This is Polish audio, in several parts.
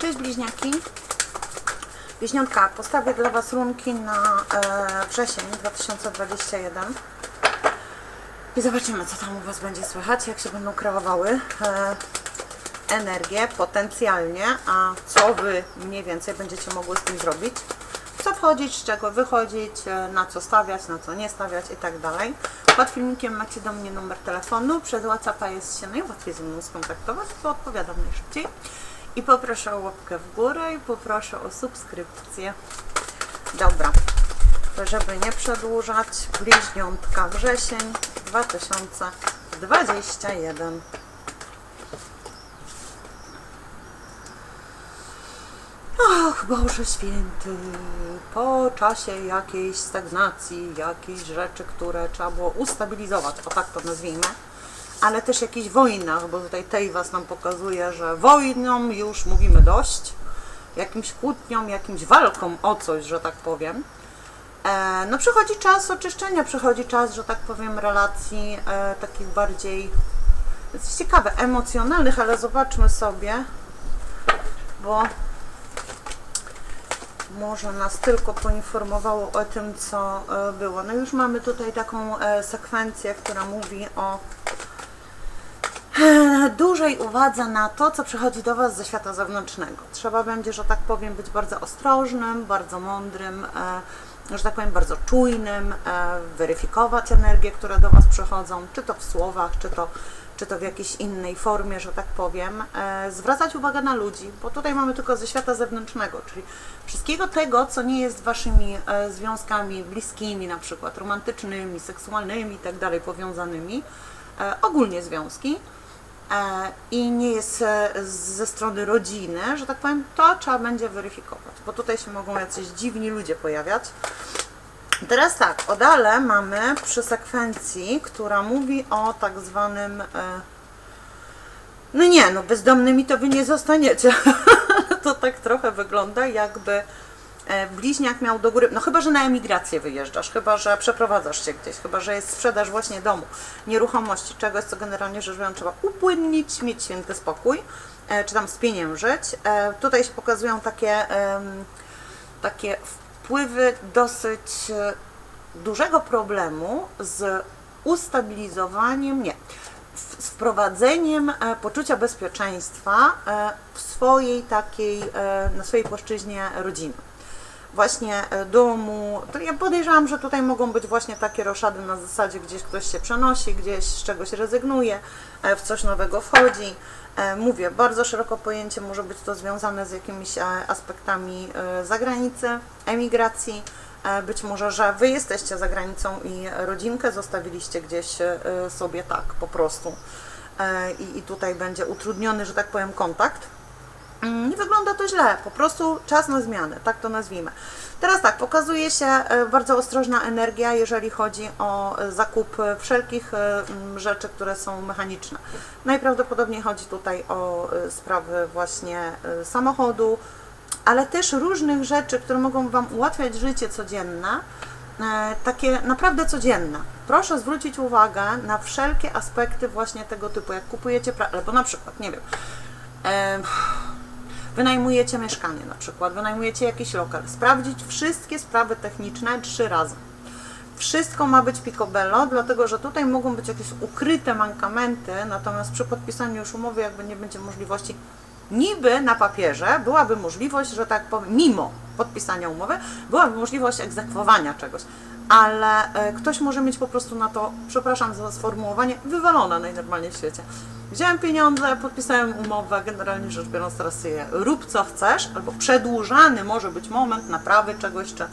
Cześć bliźniaki. Bliźniątka, postawię dla Was runki na e, wrzesień 2021 i zobaczymy, co tam u Was będzie słychać, jak się będą kreowały e, energie potencjalnie, a co Wy mniej więcej będziecie mogły z tym zrobić. Co wchodzić, z czego wychodzić, e, na co stawiać, na co nie stawiać i tak dalej. Pod filmikiem macie do mnie numer telefonu. Przez WhatsAppa jest się najłatwiej ze mną skontaktować, bo odpowiadam najszybciej. I poproszę o łapkę w górę i poproszę o subskrypcję. Dobra, to żeby nie przedłużać, bliźniątka wrzesień 2021. Ach, Boże Święty, po czasie jakiejś stagnacji, jakiejś rzeczy, które trzeba było ustabilizować, o tak to nazwijmy, ale też jakichś wojnach, bo tutaj Tejwas nam pokazuje, że wojną już mówimy dość, jakimś kłótniom, jakimś walką o coś, że tak powiem. E, no przychodzi czas oczyszczenia, przychodzi czas, że tak powiem, relacji e, takich bardziej, jest ciekawe, emocjonalnych, ale zobaczmy sobie, bo może nas tylko poinformowało o tym, co e, było. No już mamy tutaj taką e, sekwencję, która mówi o dużej uwadze na to, co przychodzi do Was ze świata zewnętrznego. Trzeba będzie, że tak powiem, być bardzo ostrożnym, bardzo mądrym, e, że tak powiem, bardzo czujnym, e, weryfikować energie, które do Was przychodzą, czy to w słowach, czy to, czy to w jakiejś innej formie, że tak powiem. Zwracać uwagę na ludzi, bo tutaj mamy tylko ze świata zewnętrznego, czyli wszystkiego tego, co nie jest Waszymi związkami bliskimi, na przykład romantycznymi, seksualnymi i tak powiązanymi, ogólnie związki i nie jest e, ze strony rodziny, że tak powiem, to trzeba będzie weryfikować, bo tutaj się mogą jacyś dziwni ludzie pojawiać. Teraz tak, o dale mamy przy sekwencji, która mówi o tak zwanym. E, no nie, no bezdomnymi to wy nie zostaniecie. to tak trochę wygląda, jakby e, bliźniak miał do góry. No chyba, że na emigrację wyjeżdżasz, chyba, że przeprowadzasz się gdzieś, chyba, że jest sprzedaż właśnie domu, nieruchomości, czegoś, co generalnie rzecz biorąc trzeba upłynnić, mieć święty spokój, e, czy tam spieniężyć. E, tutaj się pokazują takie. takie wpływy dosyć e, dużego problemu z ustabilizowaniem, nie, z wprowadzeniem e, poczucia bezpieczeństwa e, w swojej takiej, e, na swojej płaszczyźnie rodziny. Właśnie e, domu, ja podejrzewam, że tutaj mogą być właśnie takie roszady na zasadzie gdzieś ktoś się przenosi, gdzieś z czegoś rezygnuje, e, w coś nowego wchodzi. E, Mówię, bardzo szeroko pojęcie może być to związane z jakimiś aspektami zagranicy, emigracji. Być może, że Wy jesteście za granicą i rodzinkę zostawiliście gdzieś sobie tak po prostu. I, I tutaj będzie utrudniony, że tak powiem, kontakt. Mm, Nie wygląda to źle, po prostu czas na zmianę, tak to nazwijmy. Teraz tak, pokazuje się e, bardzo ostrożna energia, jeżeli chodzi o e, zakup e, wszelkich mm, rzeczy, które są mechaniczne. Najprawdopodobniej chodzi tutaj o sprawy właśnie samochodu, ale też różnych rzeczy, które mogą Wam ułatwiać życie codzienne, takie naprawdę codzienne. Proszę zwrócić uwagę na wszelkie aspekty właśnie tego typu, jak kupujecie, albo na przykład, nie wiem, wynajmujecie mieszkanie na przykład, wynajmujecie jakiś lokal, sprawdzić wszystkie sprawy techniczne trzy razy. Wszystko ma być picobello, dlatego że tutaj mogą być jakieś ukryte mankamenty, natomiast przy podpisaniu już umowy jakby nie będzie możliwości, niby na papierze byłaby możliwość, że tak powiem, mimo podpisania umowy, byłaby możliwość egzekwowania czegoś, ale e, ktoś może mieć po prostu na to, przepraszam za sformułowanie, wywalone najnormalniej w świecie. Wziąłem pieniądze, podpisałem umowę, generalnie rzecz biorąc teraz je rób co chcesz, albo przedłużany może być moment naprawy czegoś, czy,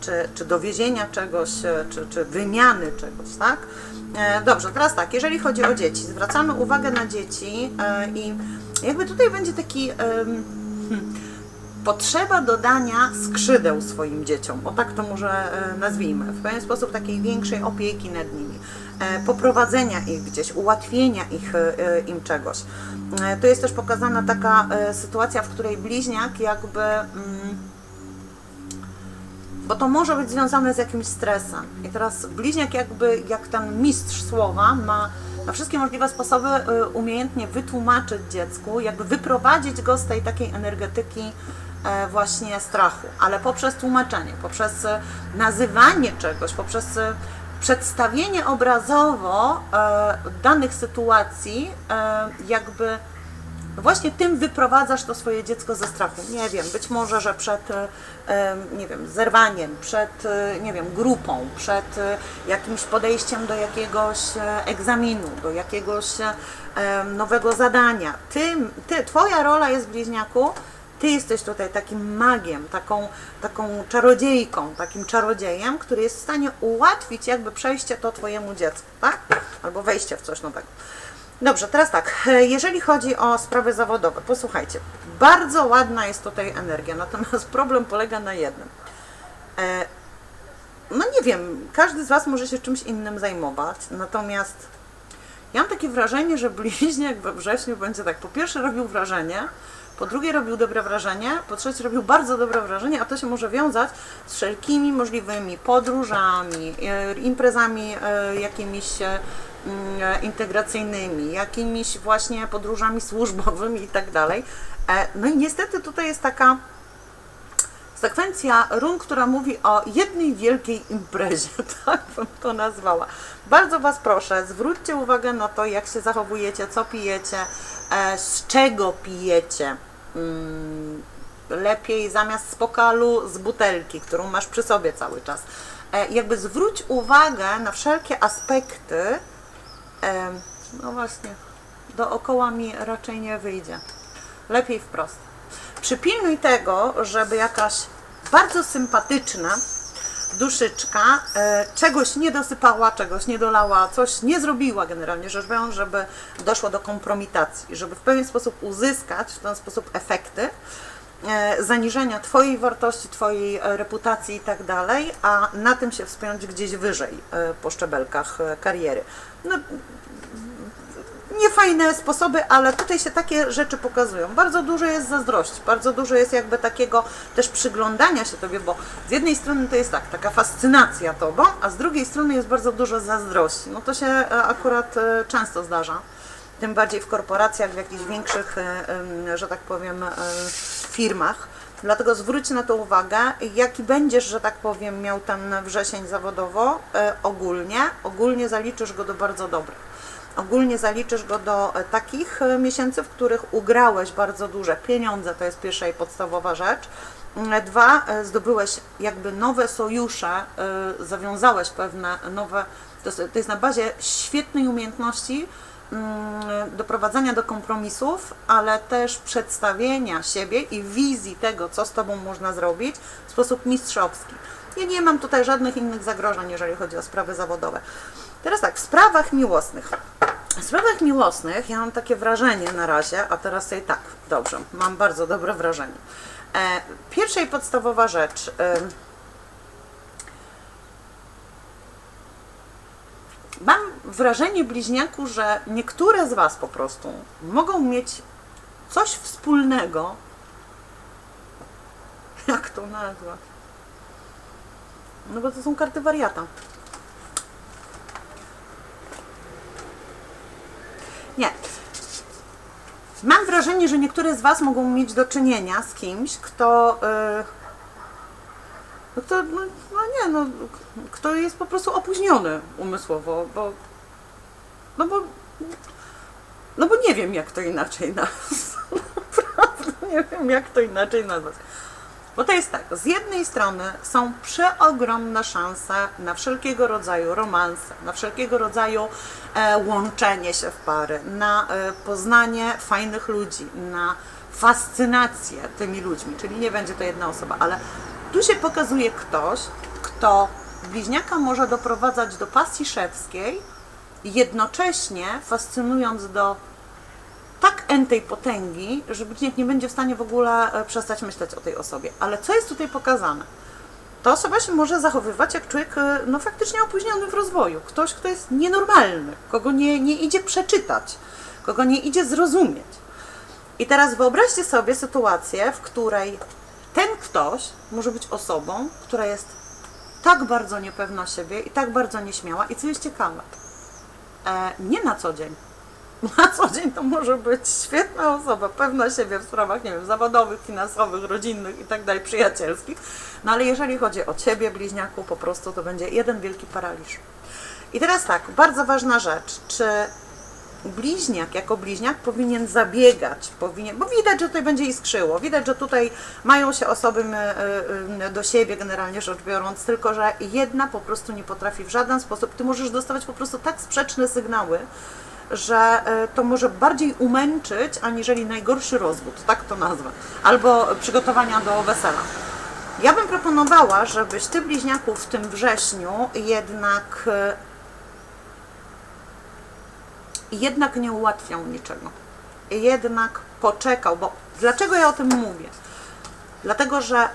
czy, czy dowiezienia czegoś, e, czy, czy wymiany czegoś, tak? E, Dobrze, teraz tak, jeżeli chodzi o dzieci, zwracamy uwagę na dzieci e, i jakby tutaj będzie taki hmm, potrzeba dodania skrzydeł swoim dzieciom, o tak to może nazwijmy, w pewien sposób takiej większej opieki nad nimi, poprowadzenia ich gdzieś, ułatwienia ich, e, e, im czegoś. E, Tu jest też pokazana taka e, sytuacja, w której bliźniak jakby... Mm, bo to może być związane z jakimś stresem. I teraz bliźniak jakby, jak ten mistrz słowa ma na wszystkie możliwe sposoby umiejętnie wytłumaczyć dziecku, jakby wyprowadzić go z tej takiej energetyki e, właśnie strachu, ale poprzez tłumaczenie, poprzez e, nazywanie czegoś, poprzez e, przedstawienie obrazowo e, danych sytuacji, e, jakby właśnie tym wyprowadzasz to swoje dziecko ze strachu. Nie wiem, być może, że przed, e, nie wiem, zerwaniem, przed, nie wiem, grupą, przed jakimś podejściem do jakiegoś egzaminu, do jakiegoś nowego zadania. Ty, ty, twoja rola jest bliźniaku, ty jesteś tutaj takim magiem, taką, taką czarodziejką, takim czarodziejem, który jest w stanie ułatwić jakby przejście to twojemu dziecku, tak? Albo wejście w coś nowego. Dobrze, teraz tak, jeżeli chodzi o sprawy zawodowe, posłuchajcie, bardzo ładna jest tutaj energia, natomiast problem polega na jednym. E, No nie wiem, każdy z Was może się czymś innym zajmować, natomiast ja mam takie wrażenie, że bliźniak we wrześniu będzie tak, po pierwsze robił wrażenie, po drugie robił dobre wrażenie, po trzecie robił bardzo dobre wrażenie, a to się może wiązać z wszelkimi możliwymi podróżami, e, imprezami e, jakimiś e, mm, integracyjnymi, jakimiś właśnie podróżami służbowymi i tak dalej. No i niestety tutaj jest taka sekwencja run, która mówi o jednej wielkiej imprezie, tak bym to nazwała. Bardzo Was proszę, zwróćcie uwagę na to, jak się zachowujecie, co pijecie, z czego pijecie. Mm, lepiej zamiast z pokalu, z butelki, którą masz przy sobie cały czas. E, jakby zwróć uwagę na wszelkie aspekty, e, no właśnie, dookoła mi raczej nie wyjdzie. Lepiej wprost. Przypilnuj tego, żeby jakaś bardzo sympatyczna duszyczka e, czegoś nie dosypała, czegoś nie dolała, coś nie zrobiła generalnie rzecz biorąc, żeby doszło do kompromitacji, żeby w pewien sposób uzyskać w ten sposób efekty e, zaniżenia Twojej wartości, Twojej e, reputacji i tak dalej, a na tym się wspiąć gdzieś wyżej po szczebelkach kariery. No, niefajne sposoby, ale tutaj się takie rzeczy pokazują. Bardzo dużo jest zazdrości, bardzo dużo jest jakby takiego też przyglądania się Tobie, bo z jednej strony to jest tak, taka fascynacja Tobą, a z drugiej strony jest bardzo dużo zazdrości. No to się e, akurat e, często zdarza. Tym bardziej w korporacjach, w jakichś większych, e, że tak powiem, firmach. Dlatego zwróć na to uwagę, jaki będziesz, że tak powiem, miał ten wrzesień zawodowo ogólnie. Ogólnie zaliczysz go do bardzo dobrych. Ogólnie zaliczysz go do e, takich e, miesięcy, w których ugrałeś bardzo duże pieniądze, to jest pierwsza i podstawowa rzecz. Mm, Dwa, e, zdobyłeś jakby nowe sojusze, e, zawiązałeś pewne nowe, to jest, to jest na bazie świetnej umiejętności mm, doprowadzania do kompromisów, ale też przedstawienia siebie i wizji tego, co z Tobą można zrobić w sposób mistrzowski. Ja nie mam tutaj żadnych innych zagrożeń, jeżeli chodzi o sprawy zawodowe. Teraz tak, w sprawach miłosnych. W sprawach miłosnych ja mam takie wrażenie na razie, a teraz sobie tak, dobrze, mam bardzo dobre wrażenie. E, pierwsza i podstawowa rzecz. ym, Mam wrażenie, bliźniaku, że niektóre z Was po prostu mogą mieć coś wspólnego. Jak to nazwać? No bo to są karty wariata. Nie. Mam wrażenie, że niektóre z Was mogą mieć do czynienia z kimś, kto. Yy, kto no, no nie, no, kto jest po prostu opóźniony umysłowo, bo. No bo. No bo nie wiem, jak to inaczej nazwać. Naprawdę nie wiem, jak to inaczej nazwać. Bo to jest tak, z jednej strony są przeogromne szanse na wszelkiego rodzaju romanse, na wszelkiego rodzaju e, łączenie się w pary, na e, poznanie fajnych ludzi, na fascynację tymi ludźmi, czyli nie będzie to jedna osoba, ale tu się pokazuje ktoś, kto bliźniaka może doprowadzać do pasji szewskiej, jednocześnie fascynując do tak entej potęgi, że bliźniak nie będzie w stanie w ogóle e, przestać myśleć o tej osobie. Ale co jest tutaj pokazane? Ta osoba się może zachowywać jak człowiek e, no, faktycznie opóźniony w rozwoju. Ktoś, kto jest nienormalny, kogo nie, nie idzie przeczytać, kogo nie idzie zrozumieć. I teraz wyobraźcie sobie sytuację, w której ten ktoś może być osobą, która jest tak bardzo niepewna siebie i tak bardzo nieśmiała. I co jest ciekawe, e, nie na co dzień. Na co dzień to może być świetna osoba, pewna siebie w sprawach, nie wiem, zawodowych, finansowych, rodzinnych i tak dalej, przyjacielskich. No ale jeżeli chodzi o ciebie, bliźniaku, po prostu to będzie jeden wielki paraliż. I teraz tak, bardzo ważna rzecz, czy bliźniak jako bliźniak powinien zabiegać, powinien, bo widać, że tutaj będzie iskrzyło, widać, że tutaj mają się osoby y, y, do siebie generalnie rzecz biorąc, tylko że jedna po prostu nie potrafi w żaden sposób, ty możesz dostawać po prostu tak sprzeczne sygnały, że y, to może bardziej umęczyć, aniżeli najgorszy rozwód, tak to nazwę, albo przygotowania do wesela. Ja bym proponowała, żebyś ty bliźniaków w tym wrześniu jednak y, jednak nie ułatwiał niczego. Jednak poczekał, bo dlaczego ja o tym mówię? Dlatego, że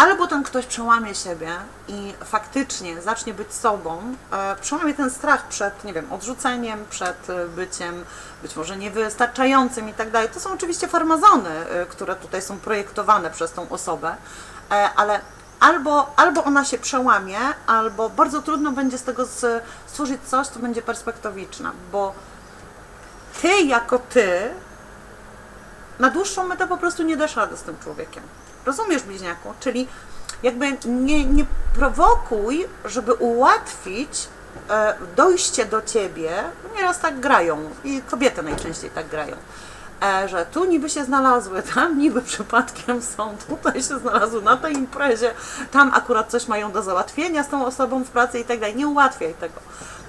albo ten ktoś przełamie siebie i faktycznie zacznie być sobą, e, przełamie ten strach przed, nie wiem, odrzuceniem, przed e, byciem być może niewystarczającym i tak dalej. To są oczywiście farmazony, e, które tutaj są projektowane przez tą osobę, ale albo, albo ona się przełamie, albo bardzo trudno będzie z tego stworzyć coś, co będzie perspektywiczne, bo ty jako ty na dłuższą metę po prostu nie dasz rady z tym człowiekiem. Rozumiesz, bliźniaku? Czyli jakby nie, nie prowokuj, żeby ułatwić e, dojście do ciebie. Nieraz tak grają i kobiety najczęściej tak grają. E, że tu niby się znalazły, tam niby przypadkiem są, tutaj się znalazły na tej imprezie, tam akurat coś mają do załatwienia z tą osobą w pracy i tak dalej. Nie ułatwiaj tego.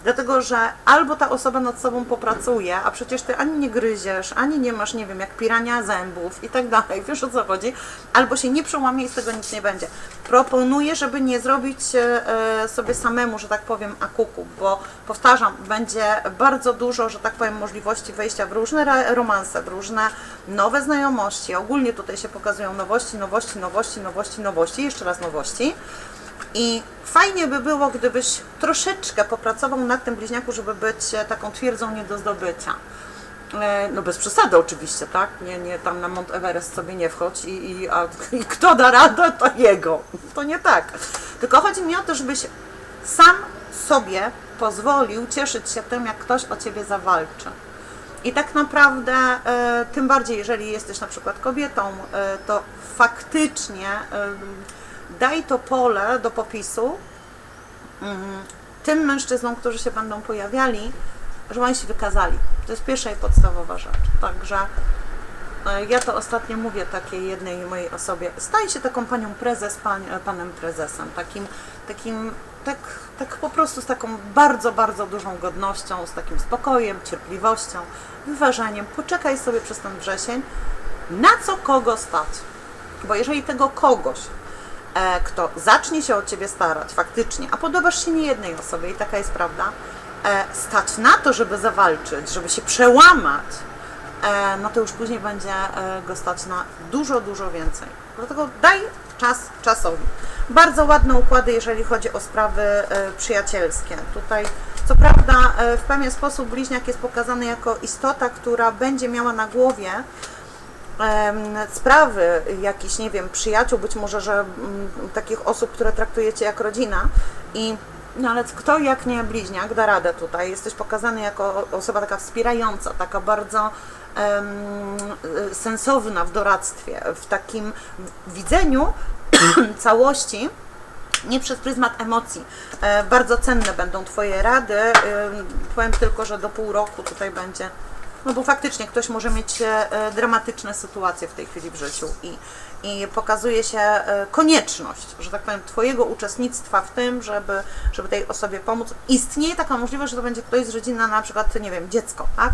Dlatego, że albo ta osoba nad sobą popracuje, a przecież ty ani nie gryziesz, ani nie masz, nie wiem, jak pirania zębów i tak dalej, wiesz o co chodzi, albo się nie przełamie i z tego nic nie będzie. Proponuję, żeby nie zrobić e, sobie samemu, że tak powiem, akuku, bo powtarzam, będzie bardzo dużo, że tak powiem, możliwości wejścia w różne romanse, w różne nowe znajomości. Ogólnie tutaj się pokazują nowości, nowości, nowości, nowości, nowości, jeszcze raz nowości. I fajnie by było, gdybyś troszeczkę popracował nad tym bliźniaku, żeby być e, taką twierdzą nie do zdobycia. E, No bez przesady oczywiście, tak? Nie, nie tam na Mount Everest sobie nie wchodź i, i, a, i kto da radę, to jego. To nie tak. Tylko chodzi mi o to, żebyś sam sobie pozwolił cieszyć się tym, jak ktoś o ciebie zawalczy. I tak naprawdę, e, tym bardziej jeżeli jesteś na przykład kobietą, e, to faktycznie e, daj to pole do popisu mm, tym mężczyznom, którzy się będą pojawiali, żeby oni się wykazali. To jest pierwsza i podstawowa rzecz. Także ja to ostatnio mówię takiej jednej mojej osobie. Staj się taką panią prezes, pań, e, panem prezesem, takim, takim tak, tak po prostu z taką bardzo, bardzo dużą godnością, z takim spokojem, cierpliwością, wyważeniem. Poczekaj sobie przez ten wrzesień, na co kogo stać. Bo jeżeli tego kogoś, e, kto zacznie się o ciebie starać faktycznie, a podobasz się nie jednej osobie i taka jest prawda, e, stać na to, żeby zawalczyć, żeby się przełamać, e, no to już później będzie e, go stać na dużo, dużo więcej. Dlatego daj czas czasowi. Bardzo ładne układy, jeżeli chodzi o sprawy e, przyjacielskie. Tutaj, co prawda, e, w pewien sposób bliźniak jest pokazany jako istota, która będzie miała na głowie sprawy jakichś, nie wiem, przyjaciół, być może, że mm, takich osób, które traktujecie jak rodzina i no ale kto jak nie bliźniak da radę tutaj. Jesteś pokazany jako osoba taka wspierająca, taka bardzo y, sensowna w doradztwie, w takim widzeniu całości nie przez pryzmat emocji. E, bardzo cenne będą Twoje rady. Powiem tylko, że do pół roku tutaj będzie. No bo faktycznie ktoś może mieć e, dramatyczne sytuacje w tej chwili w życiu i, i pokazuje się e, konieczność, że tak powiem, Twojego uczestnictwa w tym, żeby, żeby tej osobie pomóc. Istnieje taka możliwość, że to będzie ktoś z rodziny, na przykład, nie wiem, dziecko, tak?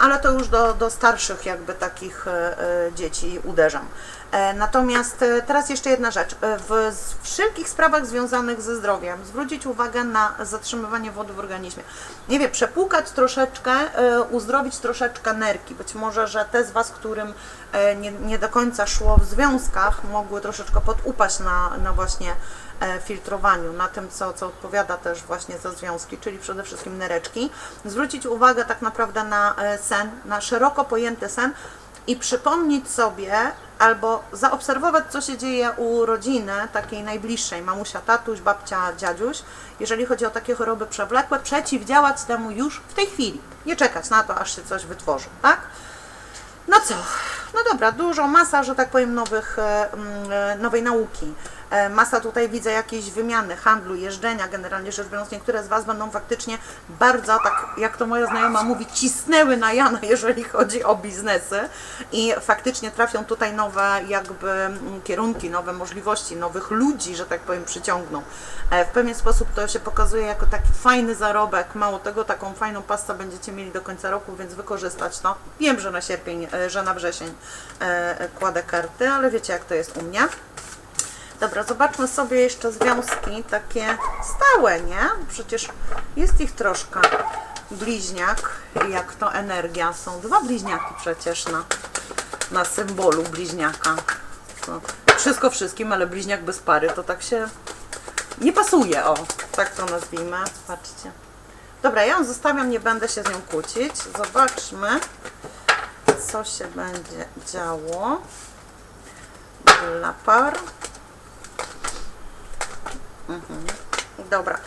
Ale to już do, do starszych jakby takich e, e, dzieci uderzam. Natomiast teraz jeszcze jedna rzecz. W wszelkich sprawach związanych ze zdrowiem zwrócić uwagę na zatrzymywanie wody w organizmie. Nie wiem, przepłukać troszeczkę, uzdrowić troszeczkę nerki. Być może, że te z Was, którym nie, nie do końca szło w związkach, mogły troszeczkę podupaść na, na właśnie e, filtrowaniu, na tym, co, co odpowiada też właśnie za związki, czyli przede wszystkim nereczki. Zwrócić uwagę tak naprawdę na e, sen, na szeroko pojęty sen i przypomnieć sobie, albo zaobserwować, co się dzieje u rodziny takiej najbliższej, mamusia, tatuś, babcia, dziadziuś, jeżeli chodzi o takie choroby przewlekłe, przeciwdziałać temu już w tej chwili. Nie czekać na to, aż się coś wytworzy, tak? No co? No dobra, dużo, masa, że tak powiem, nowych, e, e, nowej nauki. E, Masa tutaj widzę jakiejś wymiany, handlu, jeżdżenia, generalnie rzecz biorąc. Niektóre z Was będą faktycznie bardzo, tak jak to moja znajoma mówi, cisnęły na Jana, jeżeli chodzi o biznesy i faktycznie trafią tutaj nowe jakby mm, kierunki, nowe możliwości, nowych ludzi, że tak powiem, przyciągną. E, W pewien sposób to się pokazuje jako taki fajny zarobek. Mało tego, taką fajną pastę będziecie mieli do końca roku, więc wykorzystać to. Wiem, że na sierpień, e, że na wrzesień kładę karty, ale wiecie jak to jest u mnie. Dobra, zobaczmy sobie jeszcze związki takie stałe, nie? Przecież jest ich troszkę. Bliźniak, jak to energia. Są dwa bliźniaki przecież na, na symbolu bliźniaka. Wszystko wszystkim, ale bliźniak bez pary to tak się nie pasuje, o, tak to nazwijmy. Patrzcie. Dobra, ja ją zostawiam, nie będę się z nią kłócić. Zobaczmy, co się będzie działo dla par. Mhm. Dobra.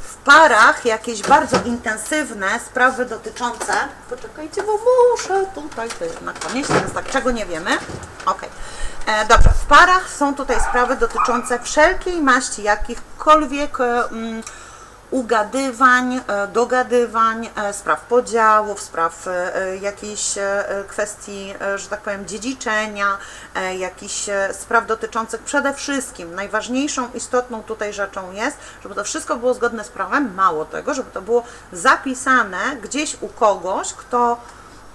W parach jakieś bardzo intensywne sprawy dotyczące. Poczekajcie, bo muszę tutaj to koniec. Teraz tak, czego nie wiemy. Ok. E, dobra, w parach są tutaj sprawy dotyczące wszelkiej maści jakichkolwiek e, mm, ugadywań, e, dogadywań, e, spraw podziałów, spraw e, jakichś e, kwestii, że tak powiem, dziedziczenia, jakichś spraw dotyczących przede wszystkim, najważniejszą, istotną tutaj rzeczą jest, żeby to wszystko było zgodne z prawem, mało tego, żeby to było zapisane gdzieś u kogoś, kto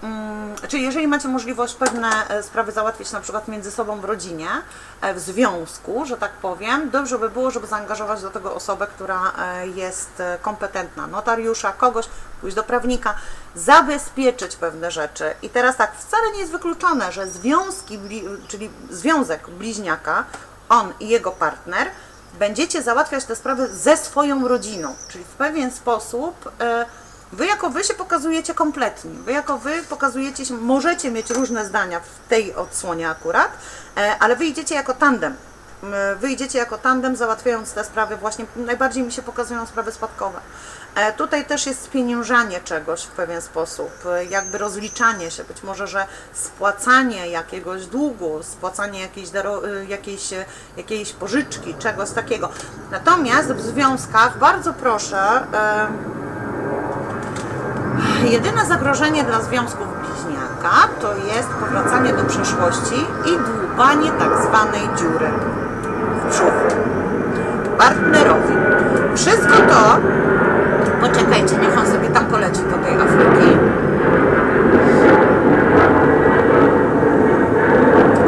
Mm, Czyli jeżeli macie możliwość pewne e, sprawy załatwić na przykład między sobą w rodzinie, e, w związku, że tak powiem, dobrze by było, żeby zaangażować do tego osobę, która e, jest kompetentna, notariusza, kogoś, pójść do prawnika, zabezpieczyć pewne rzeczy. I teraz tak, wcale nie jest wykluczone, że związki, czyli związek bliźniaka, on i jego partner, będziecie załatwiać te sprawy ze swoją rodziną, czyli w pewien sposób e, wy jako wy się pokazujecie kompletni, wy jako wy pokazujecie się, możecie mieć różne zdania w tej odsłonie akurat, e, ale wy idziecie jako tandem. M, Wy idziecie jako tandem, załatwiając te sprawy właśnie, najbardziej mi się pokazują sprawy spadkowe. E, Tutaj też jest spieniężanie czegoś w pewien sposób, e, jakby rozliczanie się, być może, że spłacanie jakiegoś długu, spłacanie jakiejś, e, jakiejś, e, jakiejś pożyczki, czegoś takiego. Natomiast w związkach bardzo proszę, e, Jedyne zagrożenie dla związków bliźniaka to jest powracanie do przeszłości i dłubanie tak zwanej dziury w brzuchu partnerowi. Wszystko to, poczekajcie, niech on sobie tam poleci do tej Afryki.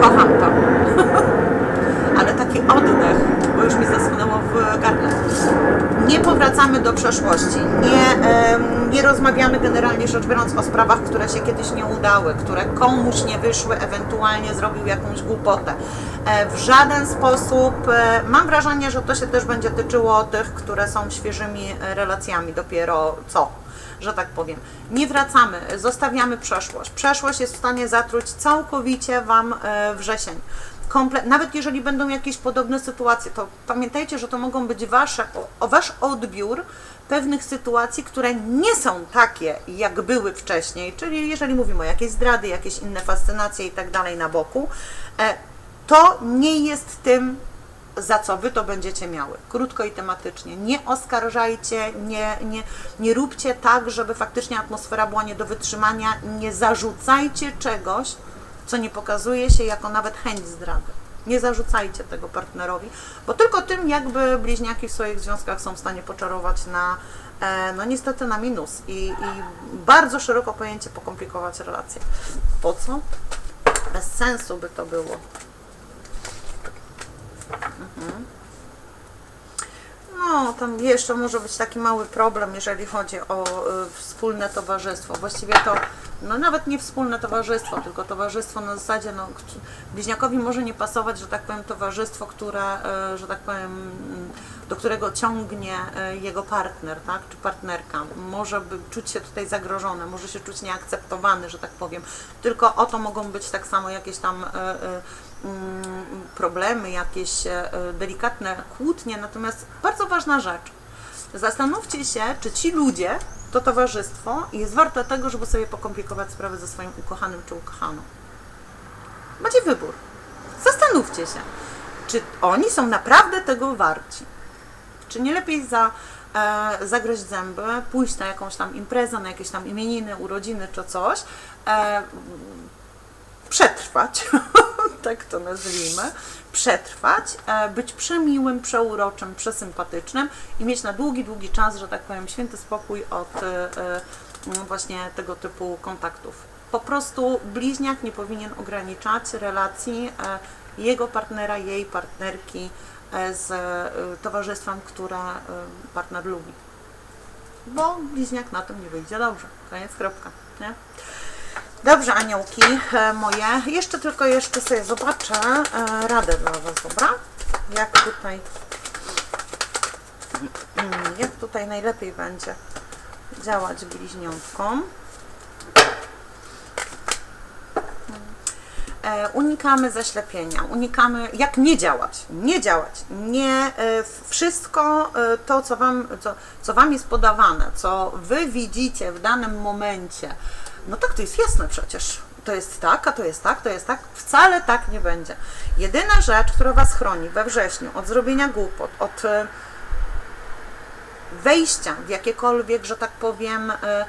Kocham to. Ale taki oddech, bo już mi zasunęło w gardle. Nie powracamy do przeszłości, nie, em, nie rozmawiamy generalnie rzecz biorąc o sprawach, które się które komuś nie wyszły, ewentualnie zrobił jakąś głupotę. E, W żaden sposób, e, mam wrażenie, że to się też będzie tyczyło tych, które są świeżymi e, relacjami dopiero co że tak powiem. Nie wracamy, zostawiamy przeszłość. Przeszłość jest w stanie zatruć całkowicie Wam wrzesień. Komple- nawet jeżeli będą jakieś podobne sytuacje, to pamiętajcie, że to mogą być wasze, o wasz odbiór pewnych sytuacji, które nie są takie, jak były wcześniej, czyli jeżeli mówimy o jakiejś zdrady, jakieś inne fascynacje i tak dalej na boku, e, to nie jest tym, za co wy to będziecie miały. Krótko i tematycznie. Nie oskarżajcie, nie, nie, nie róbcie tak, żeby faktycznie atmosfera była nie do wytrzymania. Nie zarzucajcie czegoś, co nie pokazuje się jako nawet chęć zdrady. Nie zarzucajcie tego partnerowi, bo tylko tym jakby bliźniaki w swoich związkach są w stanie poczarować na, e, no niestety na minus i, i bardzo szeroko pojęcie pokomplikować relacje. Po co? Bez sensu by to było. No, tam jeszcze może być taki mały problem, jeżeli chodzi o y, wspólne towarzystwo. Właściwie to no nawet nie wspólne towarzystwo, tylko towarzystwo na zasadzie, no, bliźniakowi może nie pasować, że tak powiem, towarzystwo, które, e, że tak powiem, do którego ciągnie e, jego partner, tak, czy partnerka. Może by czuć się tutaj zagrożony, może się czuć nieakceptowany, że tak powiem. Tylko o to mogą być tak samo jakieś tam e, mm, problemy, jakieś delikatne kłótnie. Natomiast bardzo ważna rzecz. Zastanówcie się, czy ci ludzie, to towarzystwo jest warte tego, żeby sobie pokomplikować sprawę ze swoim ukochanym czy ukochaną. Macie wybór. Zastanówcie się, czy oni są naprawdę tego warci. Czy nie lepiej za, e, zagryźć zęby, pójść na jakąś tam imprezę, na jakieś tam imieniny, urodziny czy coś, e, przetrwać, tak to nazwijmy, przetrwać, e, być przemiłym, przeuroczym, przesympatycznym i mieć na długi, długi czas, że tak powiem, święty spokój od e, e, właśnie tego typu kontaktów. Po prostu bliźniak nie powinien ograniczać relacji jego partnera, jej partnerki z towarzystwem, które partner lubi. Bo bliźniak na tym nie wyjdzie dobrze. Koniec, kropka. Nie? Dobrze, aniołki e, moje. Jeszcze tylko jeszcze sobie zobaczę e, radę dla Was, dobra? Jak tutaj mm, jak tutaj najlepiej będzie działać bliźniątkom. E, unikamy zaślepienia, unikamy jak nie działać, nie działać, nie wszystko to, co wam, co, co wam jest podawane, co wy widzicie w danym momencie, no tak, to jest jasne przecież, to jest tak, a to jest tak, to jest tak, wcale tak nie będzie. Jedyna rzecz, która was chroni we wrześniu od zrobienia głupot, od e, wejścia w jakiekolwiek, że tak powiem, e,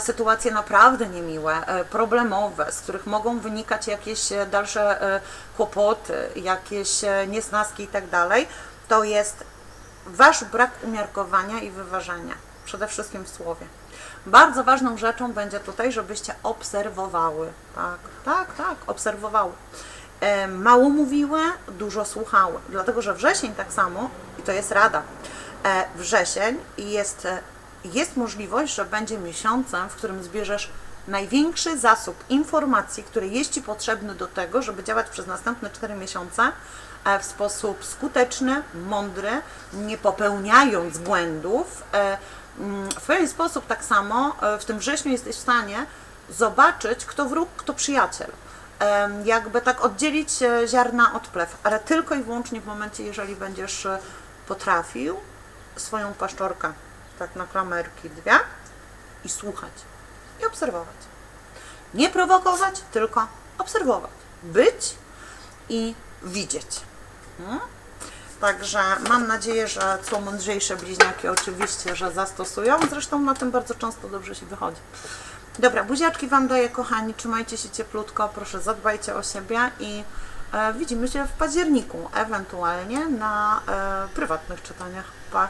sytuacje naprawdę niemiłe, e, problemowe, z których mogą wynikać jakieś dalsze kłopoty, jakieś niesnaski i tak dalej, to jest wasz brak umiarkowania i wyważenia, przede wszystkim w słowie. Bardzo ważną rzeczą będzie tutaj, żebyście obserwowały. Tak, tak, tak, obserwowały. E, Mało mówiły, dużo słuchały. Dlatego, że wrzesień tak samo, i to jest rada, e, wrzesień jest, e, jest możliwość, że będzie miesiącem, w którym zbierzesz największy zasób informacji, który jest Ci potrzebny do tego, żeby działać przez następne 4 miesiące w sposób skuteczny, mądry, nie popełniając błędów. Mm, W pewien sposób tak samo e, w tym wrześniu jesteś w stanie zobaczyć, kto wróg, kto przyjaciel. Jakby tak oddzielić e, ziarna od plew, ale tylko i wyłącznie w momencie, jeżeli będziesz e, potrafił swoją paszczorkę tak na klamerki dwie i słuchać i obserwować. Nie prowokować, tylko obserwować. Być i widzieć. Hmm? Także mam nadzieję, że co mądrzejsze bliźniaki oczywiście, że zastosują. Zresztą na tym bardzo często dobrze się wychodzi. Dobra, buziaczki Wam daję, kochani. Trzymajcie się cieplutko, proszę zadbajcie o siebie i e, widzimy się w październiku, ewentualnie na e, prywatnych czytaniach. Pa!